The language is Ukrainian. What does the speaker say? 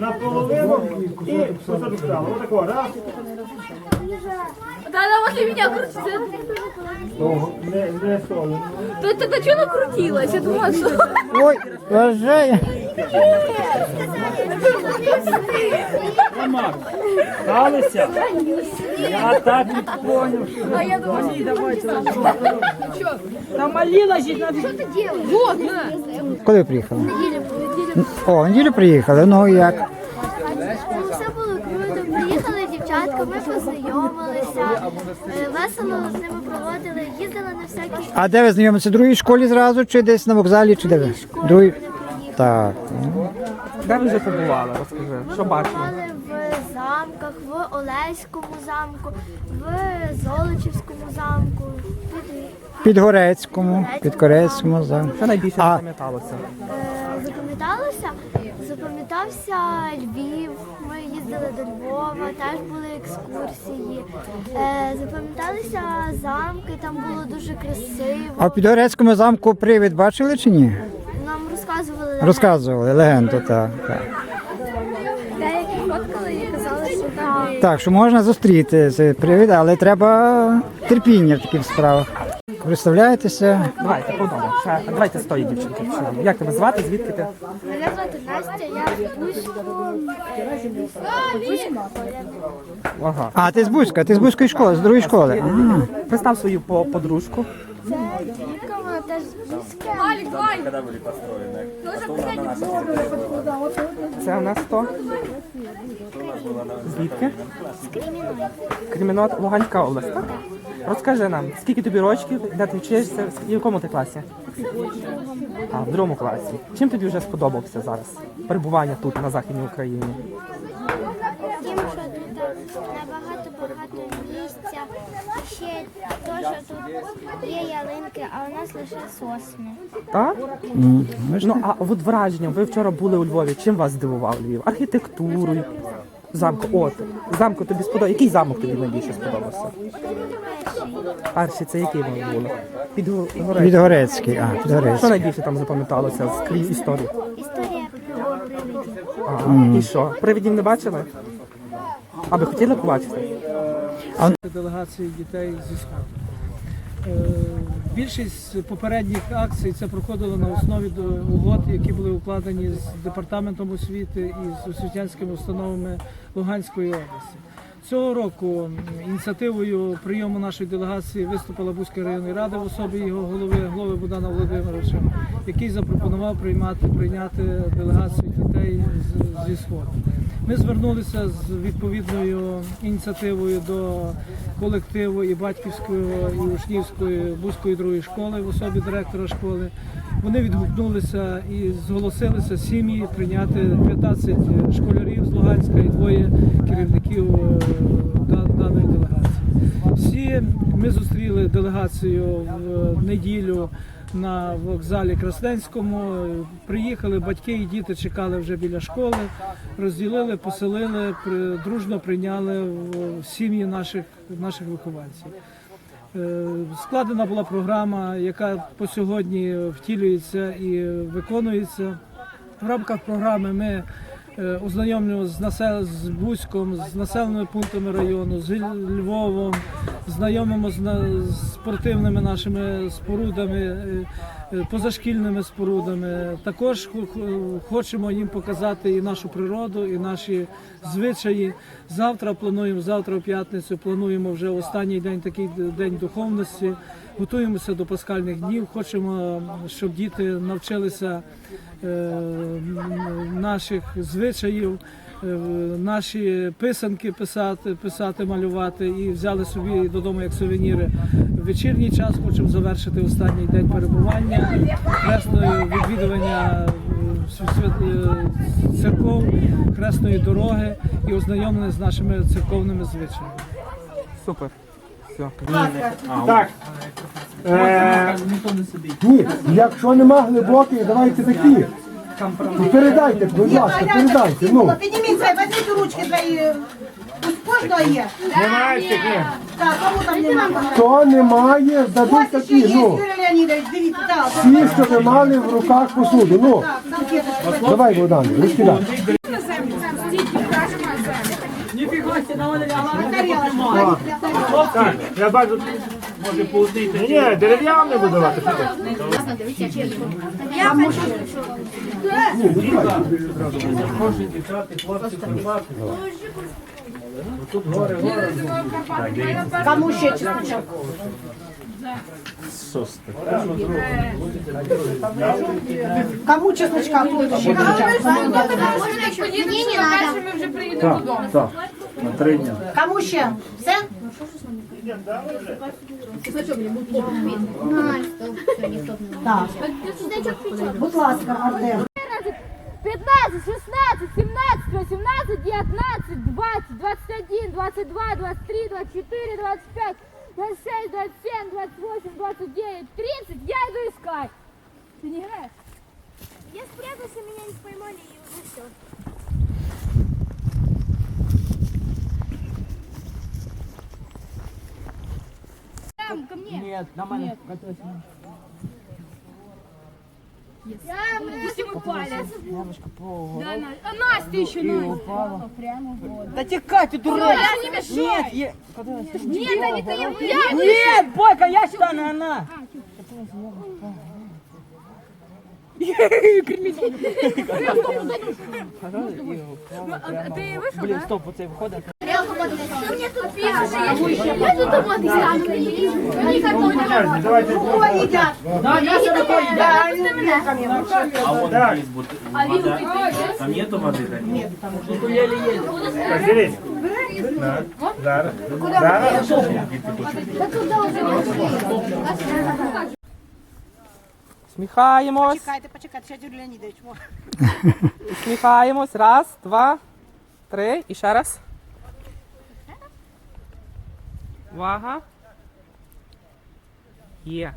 Наполовину і кусочок сала. Отако, раз. Да, она возле меня крутится. Не, не солоно. Да это да что она крутилась? Я думала, что... Ой, вважає. Роман, сталися? Я так і поняв. А я думала, Там молила жить надо. вот, на. Коли приїхали? О, в неділю приїхали. Ну і як? Все було круто. Приїхали дівчатка, ми познайомилися, е, весело з ними проводили, їздили на всякі А де ви знайомилися? В другій школі зразу, чи десь на вокзалі, чи де ви? школи. Другій. Так. Де ви вже побували? Розкажи, що бачили? Бували в замках, в Олеському замку, в Золочівському замку, під Під Горецькому, під Корецькому, так. Що найбільше А. запам'яталося? Е, Запам'яталося? Запам'ятався Львів. Ми їздили до Львова, теж були екскурсії. Е, Запам'яталися замки, там було дуже красиво. А в Підгорецькому замку привід бачили чи ні? Розказували легенду, так. так. деякі фоткали і казали, що там Так, що можна зустріти цей привід, але треба терпіння в таких справах. Представляєтеся? Давайте, подумай. Давайте з тої дівчинки. Як тебе звати? Звідки ти? мене звати Настя, я в Бузьку. Ага. А, ти з Бузька, ти з Бузької школи, з другої школи. Представ свою по- подружку. Це. Валик, Валик. Нужно писать Це у нас хто? Звідки? Кримінот Луганська область, так? Розкажи нам, скільки тобі рочків, де ти вчишся, в якому ти класі? А, в другому класі. Чим тобі вже сподобався зараз? Перебування тут, на Західній Україні? Тим, що тут набагато багато місця. Ще то, що тут є ялинки, а у нас лише сосни. Так? Ну, а от враження, ви вчора були у Львові. Чим вас здивував Львів? Архітектурою, замку. От, замку тобі сподобався. Який замок тобі найбільше сподобався? Перший, це який ви були? Під Горецьким. Підгорецький, а, Що Підгорецький. найбільше там запам'яталося з крім історії? Історія про привидів. Ага. І що? Привидів не бачили? А ви хотіли побачити? Делегації дітей зі сходу. Е, Більшість попередніх акцій це проходило на основі угод, які були укладені з департаментом освіти і з освітянськими установами Луганської області. Цього року ініціативою прийому нашої делегації виступила Бузька районної ради в особі його голови голови Богдана Володимировича, який запропонував приймати прийняти делегацію дітей зі сходу. Ми звернулися з відповідною ініціативою до колективу і батьківської, і учнівської бузької другої школи в особі директора школи. Вони відгукнулися і зголосилися сім'ї прийняти 15 школярів з Луганська і двоє керівників е, даної делегації. Всі ми зустріли делегацію в неділю на вокзалі Красненському. Приїхали батьки і діти чекали вже біля школи, розділили, поселили, дружно прийняли в сім'ї наших, наших вихованців. Е, Складена була програма, яка по сьогодні втілюється і виконується. В рамках програми ми е, з насел з Бузьком, з населеними пунктами району, з Львовом, знайомимо з, на- спортивними нашими спорудами, е, е, позашкільними спорудами. Також хо- хо- хочемо їм показати і нашу природу, і наші звичаї. Завтра плануємо, завтра в п'ятницю плануємо вже останній день, такий день духовності. Готуємося до пасхальних днів. Хочемо, щоб діти навчилися наших звичаїв, е, наші писанки писати, писати, малювати і взяли собі додому як сувеніри. В вечірній час хочемо завершити останній день перебування, хресною відвідування е, е, церков, хресної дороги і ознайомлення з нашими церковними звичаями. Супер. Все. Так. Е, ні, якщо нема глибоких, давайте такі. Ну, Передайте, будь ласка, передайте. Ну, Підніміться, візьміть ручки твої. Кожного є. немає таких. Так, кому там нема? Хто немає, Ось дадуть ще такі. є, Ну, Юрій Леонідович, дивіться, так. Всі, що тримали в руках посуду. Ну, давай, Богдан, розкидай. Так, я бачу, може поудити. Ні, дерев'яний будувати. хлопці, хлопці. Тут горе, горе. Кому ще чесночок? Сости. Кому чесночка? Ще Мені не треба. Ми вже приїдемо додому. Кому ще? Все? Так. Будь ласка, Артем. 15, 16, 17, 18, 19, 20, 21, 22, 23, 24, 25, 26, 27, 28, 29, 30. Я иду искать. Ты не играешь? Я спрятался, меня не поймали и уже все. Ко мне. Нет, на меня. Я, пусть ему палец. Да, Настя. А Настя еще, Настя. Да тікай, ти дурак. Я не мешаю. Нет, Нет, они то ему. Я Нет, Бойка, я сюда, не она. А Ты вышел, Блін, да? стоп, оцей виходить. Что мне тут пишешь? Я тут томаты ставлю. Они как томаты. Давайте. Ой, їдять. Так, А виду ты там нету води? Ні, там Так, дивись. Так, Зараз. Зараз. Сміхаємось, Чекайте, почекайте, ще Юрій Леонідович. О. сміхаємось. Раз, два, три. І ще раз. Увага. Є.